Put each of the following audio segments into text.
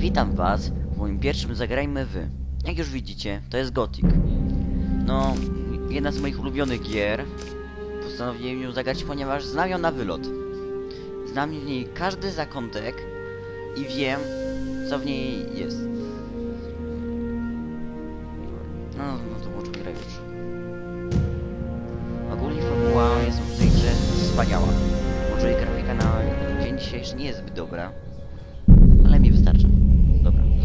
witam was w moim pierwszym Zagrajmy Wy. Jak już widzicie, to jest Gothic. No, jedna z moich ulubionych gier. Postanowiłem ją zagrać, ponieważ znam ją na wylot. Znam w niej każdy zakątek i wiem, co w niej jest. No, no to włączmy grę już. Ogólnie formuła jest w tej grze wspaniała. Może jej grafika na dzień dzisiejszy nie jest zbyt dobra,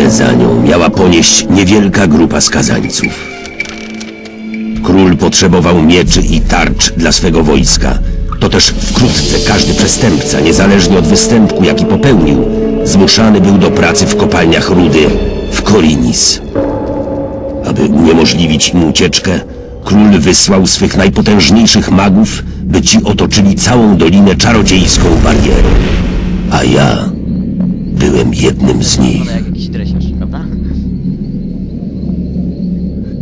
Cenę za nią miała ponieść niewielka grupa skazańców. Król potrzebował mieczy i tarcz dla swego wojska. To też wkrótce każdy przestępca, niezależnie od występku, jaki popełnił, zmuszany był do pracy w kopalniach rudy w Korinis. Aby uniemożliwić im ucieczkę, król wysłał swych najpotężniejszych magów, by ci otoczyli całą dolinę czarodziejską barierą. A ja byłem jednym z nich.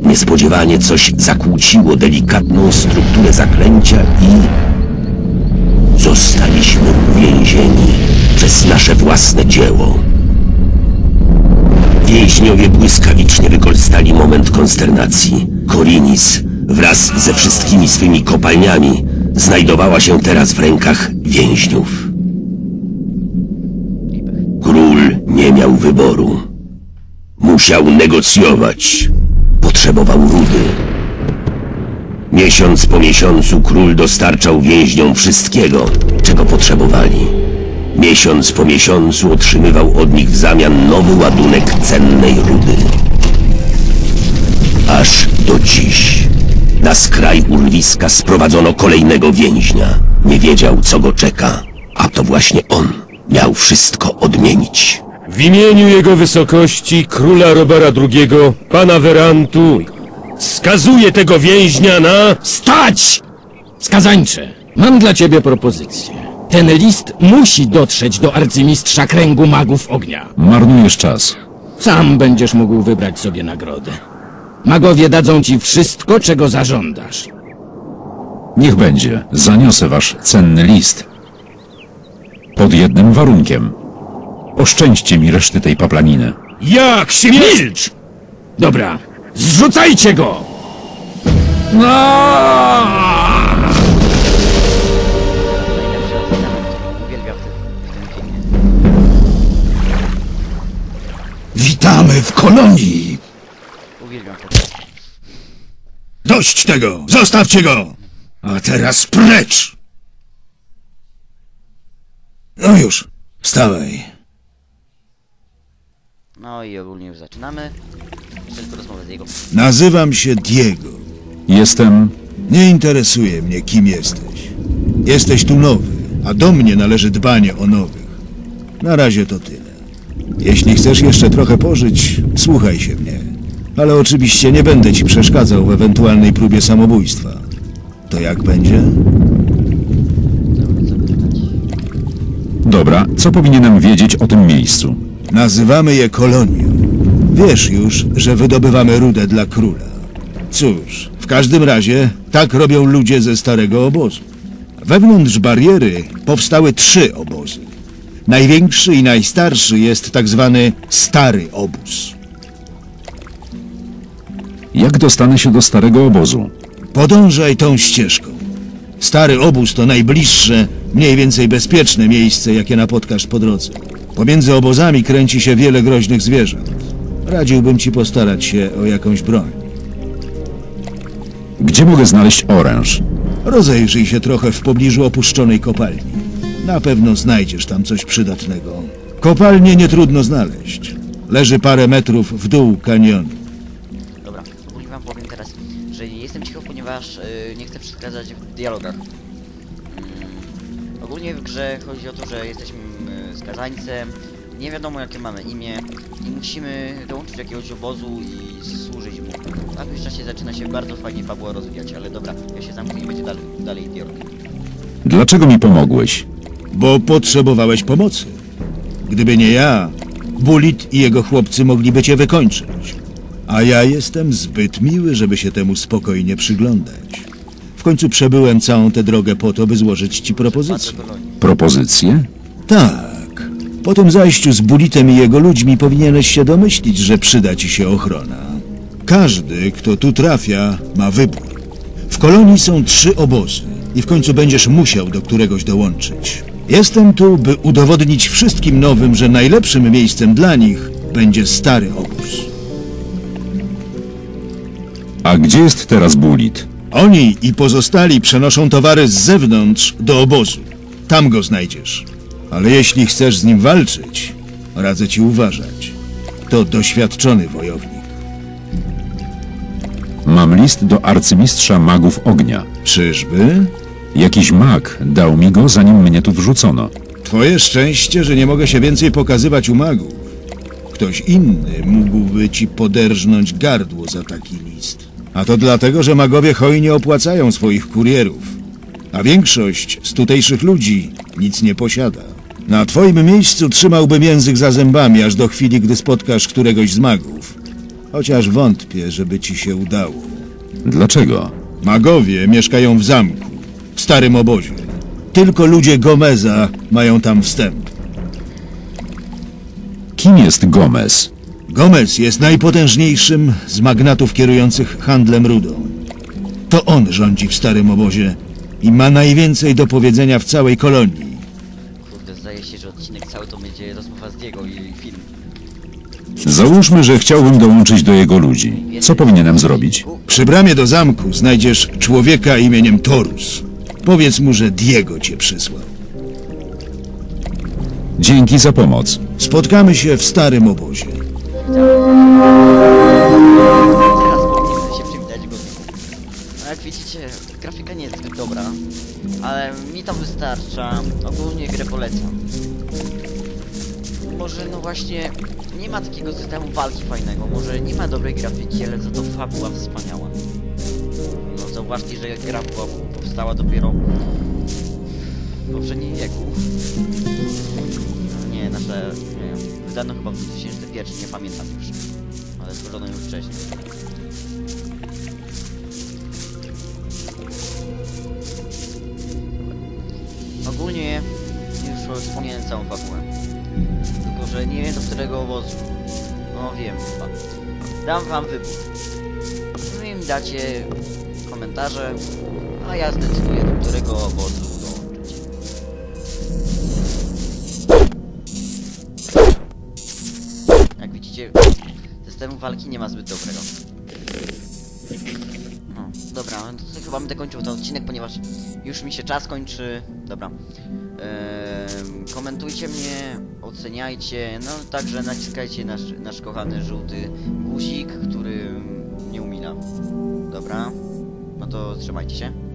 Niespodziewanie coś zakłóciło delikatną strukturę zaklęcia i... Zostaliśmy uwięzieni przez nasze własne dzieło. Więźniowie błyskawicznie wykorzystali moment konsternacji. Korinis wraz ze wszystkimi swymi kopalniami znajdowała się teraz w rękach więźniów. Król nie miał wyboru. Musiał negocjować. Potrzebował rudy. Miesiąc po miesiącu król dostarczał więźniom wszystkiego, czego potrzebowali. Miesiąc po miesiącu otrzymywał od nich w zamian nowy ładunek cennej rudy. Aż do dziś. Na skraj urwiska sprowadzono kolejnego więźnia. Nie wiedział, co go czeka, a to właśnie on miał wszystko odmienić. W imieniu jego wysokości, króla Robera II, pana Werantu, skazuję tego więźnia na... Stać! Skazańcze, mam dla ciebie propozycję. Ten list musi dotrzeć do arcymistrza kręgu magów ognia. Marnujesz czas. Sam będziesz mógł wybrać sobie nagrodę. Magowie dadzą ci wszystko, czego zażądasz. Niech będzie. Zaniosę wasz cenny list. Pod jednym warunkiem. Oszczędźcie mi reszty tej paplaniny. Jak się Milcz! Dobra, zrzucajcie go! Najlepszy element. Uwielbiam w tym, w tym filmie. Witamy w kolonii! Uwielbiam to. Dość tego! Zostawcie go! A teraz precz! No już, wstawaj. No i ogólnie już zaczynamy. Tylko rozmowę z jego. Nazywam się Diego. Jestem... Nie interesuje mnie, kim jesteś. Jesteś tu nowy, a do mnie należy dbanie o nowych. Na razie to tyle. Jeśli chcesz jeszcze trochę pożyć, słuchaj się mnie. Ale oczywiście nie będę ci przeszkadzał w ewentualnej próbie samobójstwa. To jak będzie? Dobra, co powinienem wiedzieć o tym miejscu? Nazywamy je kolonią. Wiesz już, że wydobywamy rudę dla króla. Cóż, w każdym razie tak robią ludzie ze starego obozu. Wewnątrz bariery powstały trzy obozy. Największy i najstarszy jest tak zwany stary obóz. Jak dostanę się do starego obozu? Podążaj tą ścieżką. Stary obóz to najbliższe, mniej więcej bezpieczne miejsce, jakie napotkasz po drodze. Pomiędzy obozami kręci się wiele groźnych zwierząt. Radziłbym ci postarać się o jakąś broń. Gdzie mogę znaleźć oręż? Rozejrzyj się trochę w pobliżu opuszczonej kopalni. Na pewno znajdziesz tam coś przydatnego. Kopalnię nie trudno znaleźć. Leży parę metrów w dół kanionu. Dobra, ogólnie wam powiem teraz, że jestem cicho, ponieważ y, nie chcę przeszkadzać w dialogach. Ogólnie w grze chodzi o to, że jesteśmy skazańcem, nie wiadomo jakie mamy imię i musimy dołączyć do jakiegoś obozu i służyć mu. W jakimś czasie zaczyna się bardzo fajnie fabuła rozwijać, ale dobra, ja się zamknę i będzie dalej, dalej dialog. Dlaczego mi pomogłeś? Bo potrzebowałeś pomocy. Gdyby nie ja, Bulit i jego chłopcy mogliby cię wykończyć. A ja jestem zbyt miły, żeby się temu spokojnie przyglądać. W końcu przebyłem całą tę drogę po to, by złożyć ci propozycję. Propozycje? Tak. Po tym zajściu z Bulitem i jego ludźmi powinieneś się domyślić, że przyda ci się ochrona. Każdy, kto tu trafia, ma wybór. W kolonii są trzy obozy i w końcu będziesz musiał do któregoś dołączyć. Jestem tu, by udowodnić wszystkim nowym, że najlepszym miejscem dla nich będzie stary obóz. A gdzie jest teraz Bulit? Oni i pozostali przenoszą towary z zewnątrz do obozu. Tam go znajdziesz. Ale jeśli chcesz z nim walczyć, radzę ci uważać. To doświadczony wojownik. Mam list do arcymistrza magów ognia. Czyżby? Jakiś mag dał mi go, zanim mnie tu wrzucono. Twoje szczęście, że nie mogę się więcej pokazywać u magów. Ktoś inny mógłby ci poderżnąć gardło za taki list. A to dlatego, że magowie hojnie opłacają swoich kurierów. A większość z tutejszych ludzi nic nie posiada. Na twoim miejscu trzymałbym język za zębami, aż do chwili, gdy spotkasz któregoś z magów. Chociaż wątpię, żeby ci się udało. Dlaczego? Magowie mieszkają w zamku, w starym obozie. Tylko ludzie Gomeza mają tam wstęp. Kim jest Gomez? Gomez jest najpotężniejszym z magnatów kierujących handlem rudą. To on rządzi w starym obozie i ma najwięcej do powiedzenia w całej kolonii. Że odcinek cały to będzie rozmowa z Diego i film. Załóżmy, że chciałbym dołączyć do jego ludzi. Co powinienem zrobić? Przy bramie do zamku znajdziesz człowieka imieniem Torus. Powiedz mu, że Diego cię przysłał. Dzięki za pomoc. Spotkamy się w starym obozie. Teraz powinien się przywitać go. No jak widzicie, grafika nie jest zbyt dobra, ale mi to wystarcza. Ogólnie grę polecam. Może no właśnie nie ma takiego systemu walki fajnego, może nie ma dobrej grafiki, ale za to fabuła wspaniała. No zauważcie, że gra była, powstała dopiero w poprzednim wieku. Nie, nasze... nie, wydano chyba w 2001, nie pamiętam już. Ale stworzono już wcześniej. Ogólnie już wspomniałem całą fabułę. Tylko, że nie wiem do którego obozu. No wiem chyba. Dam wam wybór. Wy mi dacie komentarze, a ja zdecyduję do którego obozu dołączyć. Jak widzicie, systemu walki nie ma zbyt dobrego. No, dobra, to chyba będę kończył ten odcinek, ponieważ już mi się czas kończy. Dobra. Ehm, komentujcie mnie, oceniajcie, no także naciskajcie nasz, nasz kochany żółty guzik, który nie umila. Dobra. No to trzymajcie się.